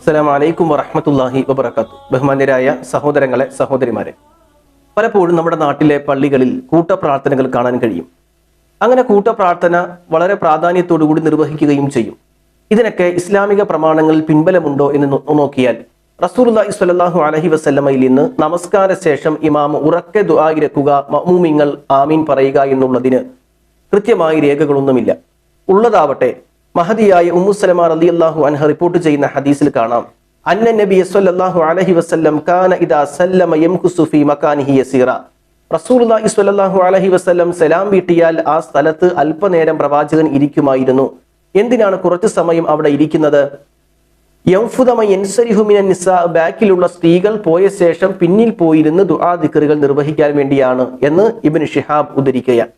അസ്സലാം വലൈക്കും വറഹമത്തല്ലാഹി വബർക്കാത്തു ബഹുമാന്യരായ സഹോദരങ്ങളെ സഹോദരിമാരെ പലപ്പോഴും നമ്മുടെ നാട്ടിലെ പള്ളികളിൽ കൂട്ടപ്രാർത്ഥനകൾ കാണാൻ കഴിയും. അങ്ങനെ കൂട്ടപ്രാർത്ഥന വളരെ പ്രാധാന്യത്തോടുകൂടി നിർവഹിക്കുകയും ചെയ്യും. ഇതിനൊക്കെ ഇസ്ലാമിക പ്രമാണങ്ങളിൽ പിൻബലമുണ്ടോ എന്ന് നോക്കിയാൽ റസൂലുള്ളാഹി സ്വല്ലല്ലാഹു അലഹി വസല്ലമയിൽ നിന്ന് നമസ്കാര ശേഷം ഇമാം ഉറക്കെ ദുആയിരക്കുക മമൂമിങ്ങൾ ആമീൻ പറയുക എന്നുള്ളതിന് കൃത്യമായി രേഖകളൊന്നുമില്ല. ഉള്ളതാവട്ടെ മഹദിയായ ഉമ്മുസലമ അള്ളാഹു അൻഹ റിപ്പോർട്ട് ചെയ്യുന്ന ഹദീസിൽ കാണാം. അന്ന നബി സ്വല്ലല്ലാഹു അലൈഹി വസല്ലം കാന ഇദാ സല്ലമ യംകുസു ഫീ യസീറ. റസൂലുള്ളാഹി സ്വല്ലല്ലാഹു അലൈഹി വസല്ലം സലാം വീട്ടിയാൽ ആ സ്ഥലത്ത് അല്പനേരം പ്രവാചകൻ ഇരിക്കുമായിരുന്നു. എന്തിനാണ് കുറച്ച് സമയം അവിടെ ഇരിക്കുന്നത്? നിസ ബാക്കിലുള്ള സ്ത്രീകൾ പോയ ശേഷം പിന്നിൽ പോയിരുന്ന് ദുആ ദിക്റുകൾ നിർവഹിക്കാൻ വേണ്ടിയാണ് എന്ന് ഇബിൻ ഷിഹാബ് ഉദ്ധരിക്കുകയാണ്.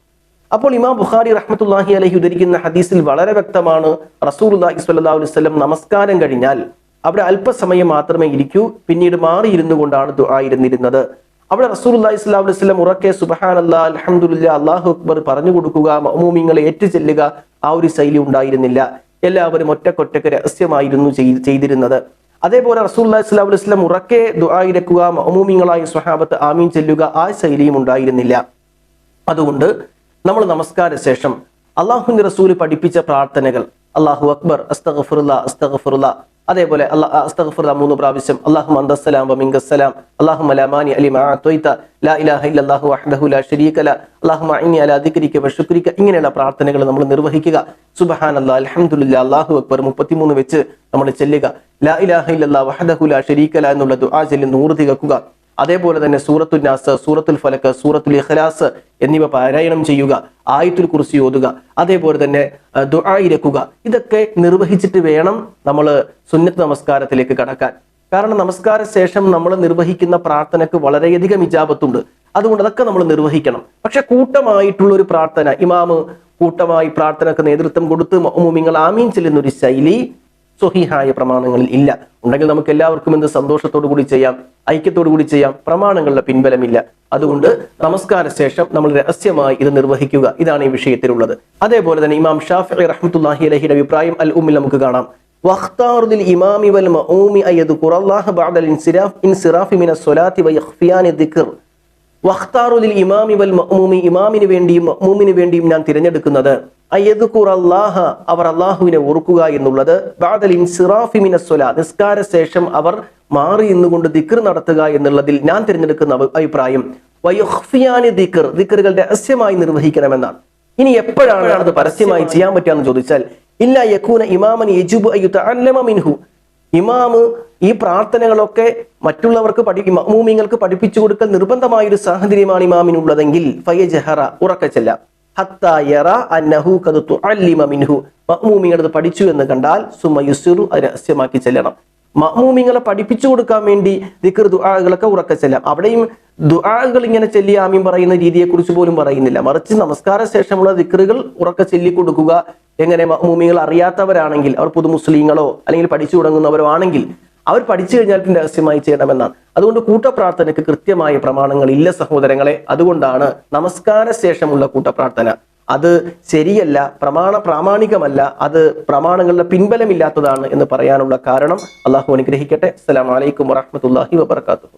അപ്പോൾ ഇമാം ബുഖാരി റഹ്മത്തുള്ളാഹി അലഹി ഉദ്ധരിക്കുന്ന ഹദീസിൽ വളരെ വ്യക്തമാണ്. റസൂലുള്ളാഹി സ്വല്ലല്ലാഹു അലൈഹി വസല്ലം നമസ്കാരം കഴിഞ്ഞാൽ അവിടെ അല്പസമയം മാത്രമേ ഇരിക്കൂ. പിന്നീട് മാറിയിരുന്നു കൊണ്ടാണ് ദുആയിരുന്നിരുന്നത് അവിടെ റസൂലുള്ളാഹി സ്വല്ലല്ലാഹു അലൈഹി വസല്ലം ഉറക്കെ സുബ്ഹാനല്ലാഹ് അലഹമുല്ല അള്ളാഹു അക്ബർ പറഞ്ഞു കൊടുക്കുക മഅ്മൂമിങ്ങളെ ഏറ്റുചെല്ലുക ആ ഒരു ശൈലി ഉണ്ടായിരുന്നില്ല. എല്ലാവരും ഒറ്റക്കൊറ്റക്ക് രഹസ്യമായിരുന്നു ചെയ്- ചെയ്തിരുന്നത്. അതേപോലെ റസൂലുള്ളാഹി സ്വല്ലല്ലാഹു അലൈഹി വസല്ലം ഉറക്കെ ദുആയിരക്കുക ഇരക്കുക മഅ്മൂമിങ്ങളായ സ്വഹാബത്ത് ആമീൻ ചെല്ലുക ആ ശൈലിയും ഉണ്ടായിരുന്നില്ല. അതുകൊണ്ട് നമ്മൾ നമസ്കാര ശേഷം അള്ളാഹുവിന്റെ റസൂൽ പഠിപ്പിച്ച പ്രാർത്ഥനകൾ. അള്ളാഹു അക്ബർ അസ്തഖഫുറുല്ല അസ്തഖഫുറുല്ല അതേപോലെ അസ്തഗ്ഫിറുല്ലാ മൂന്ന് പ്രാവശ്യം. അല്ലാഹുമ്മ അന്തസ്സലാം വ മിങ്കസ്സലാം അല്ലാഹുമ്മ ലാ മാനി അലിമ അഅ്തൈത. ലാ ഇലാഹ ഇല്ലല്ലാഹു വഹ്ദഹു ലാ ശരീക ല. അല്ലാഹുമ്മ ഇന്നി അലാ ദിക്രിക വ ഇങ്ങനെയുള്ള പ്രാർത്ഥനകൾ നമ്മൾ നിർവഹിക്കുക. സുബ്ഹാനല്ലാഹ് അൽഹംദുലില്ലാ അല്ലാഹു അക്ബർ 33 വെച്ച് നമ്മൾ ചെല്ലുക. ലാ ഇലാഹ ഇല്ലല്ലാഹു വഹ്ദഹു ലാ ശരീക ല എന്നുള്ള ദുആ ചൊല്ലി നൂറ് തികക്കുക. അതേപോലെ തന്നെ സൂറത്തുൽ നാസ് സൂറത്തുൽ ഫലക്ക് സൂറത്തുൽ ഇഖ്ലാസ് എന്നിവ പാരായണം ചെയ്യുക ആയത്തുൽ കുറിച്ച് ഓതുക അതേപോലെ തന്നെ ദുആയിരക്കുക ഇതൊക്കെ നിർവഹിച്ചിട്ട് വേണം നമ്മൾ സുന്നത്ത് നമസ്കാരത്തിലേക്ക് കടക്കാൻ. കാരണം നമസ്കാര ശേഷം നമ്മൾ നിർവഹിക്കുന്ന പ്രാർത്ഥനക്ക് വളരെയധികം ഇജാപത്തുണ്ട് അതുകൊണ്ട് അതൊക്കെ നമ്മൾ നിർവഹിക്കണം. പക്ഷെ കൂട്ടമായിട്ടുള്ള ഒരു പ്രാർത്ഥന ഇമാമ് കൂട്ടമായി പ്രാർത്ഥനക്ക് നേതൃത്വം കൊടുത്ത് മുമിങ്ങൾ ആമീൻ ചെല്ലുന്ന ഒരു ശൈലി സ്വഹീഹായ പ്രമാണങ്ങളിൽ ഇല്ല ഉണ്ടെങ്കിൽ നമുക്ക് എല്ലാവർക്കും എന്ത് സന്തോഷത്തോടു കൂടി ചെയ്യാം ഐക്യത്തോടു കൂടി ചെയ്യാം പ്രമാണങ്ങളുടെ പിൻബലമില്ല അതുകൊണ്ട് നമസ്കാര ശേഷം നമ്മൾ രഹസ്യമായി ഇത് നിർവഹിക്കുക ഇതാണ് ഈ വിഷയത്തിലുള്ളത് അതേപോലെ തന്നെ ഇമാം ഷാഫി റഹ്മത്തുല്ലാഹി അലഹിയുടെ അഭിപ്രായം അൽ ഉമ്മിൽ നമുക്ക് കാണാം واختار للإمام والمؤوم أن يذكر الله بعد الانصراف انصراف من الصلاة ويخفيان الذكر വഖ്താറുലിൽ ഇമാമി വൽ മഅ്മൂമി ഇമാമിന് വേണ്ടിയും മഅ്മൂമിന് വേണ്ടിയും ഞാൻ തിരഞ്ഞെടുക്കുന്നത് അയ്യദ്കുർ അല്ലാഹ അവർ അള്ളാഹുവിനെ ഓർക്കുക എന്നുള്ളത്. ബാദൽ ഇൻസിറാഫി മിനസ് സ്വലാ നിസ്കാര ശേഷം അവർ മാറി നിന്നുകൊണ്ട് ദിക്ർ നടത്തുക എന്നുള്ളതിൽ ഞാൻ തിരഞ്ഞെടുക്കുന്ന അഭി- അഭിപ്രായം. വയുഖ്ഫിയാനി ദിക്ർ ദിക്റുകൾ രഹസ്യമായി നിർവഹിക്കണമെന്നാണ്. ഇനി എപ്പോഴാണ് അത് പരസ്യമായി ചെയ്യാൻ പറ്റുക എന്ന് ചോദിച്ചാൽ ഇല്ല യക്കൂന ഇമാമൻ യജുബു അയ്യുതഅല്ലമ മിൻഹു. ഇമാമ് ഈ പ്രാർത്ഥനകളൊക്കെ മറ്റുള്ളവർക്ക് പഠി മഅ്മൂമിങ്ങൾക്ക് പഠിപ്പിച്ചു കൊടുക്കൽ നിർബന്ധമായ ഒരു സാഹചര്യമാണ് ഇമാമിനുള്ളതെങ്കിൽ ഉറക്ക ഖദ് തുഅല്ലിമ മിൻഹു. മഅ്മൂമിങ്ങൾ പഠിച്ചു എന്ന് കണ്ടാൽ സുമ യുസിറു അത് രഹസ്യമാക്കി ചെല്ലണം. മഹ്മൂമിങ്ങളെ പഠിപ്പിച്ചു കൊടുക്കാൻ വേണ്ടി ദിക്കർ ദുആകളൊക്കെ ഉറക്ക ചെല്ലാം. അവിടെയും ദുആകൾ ഇങ്ങനെ ചെല്ലി ആമീൻ പറയുന്ന രീതിയെ കുറിച്ച് പോലും പറയുന്നില്ല. മറിച്ച് നമസ്കാര ശേഷമുള്ള ദിക്കറുകൾ ഉറക്ക ചെല്ലിക്കൊടുക്കുക എങ്ങനെ മഅ്മൂമികൾ അറിയാത്തവരാണെങ്കിൽ അവർ പുതു മുസ്ലിങ്ങളോ അല്ലെങ്കിൽ പഠിച്ചു തുടങ്ങുന്നവരോ ആണെങ്കിൽ അവർ പഠിച്ചു കഴിഞ്ഞാൽ പിന്നെ രഹസ്യമായി ചെയ്യണമെന്നാണ്. അതുകൊണ്ട് കൂട്ടപ്രാർത്ഥനയ്ക്ക് കൃത്യമായ പ്രമാണങ്ങൾ ഇല്ല സഹോദരങ്ങളെ. അതുകൊണ്ടാണ് നമസ്കാര ശേഷമുള്ള കൂട്ടപ്രാർത്ഥന. അത് ശരിയല്ല പ്രമാണ പ്രാമാണികമല്ല അത് പ്രമാണങ്ങളുടെ പിൻബലമില്ലാത്തതാണ് എന്ന് പറയാനുള്ള കാരണം അള്ളാഹു അനുഗ്രഹിക്കട്ടെ. അസ്സലാമു അലൈക്കും വറഹ്മത്തുള്ളാഹി വബർക്കാത്തു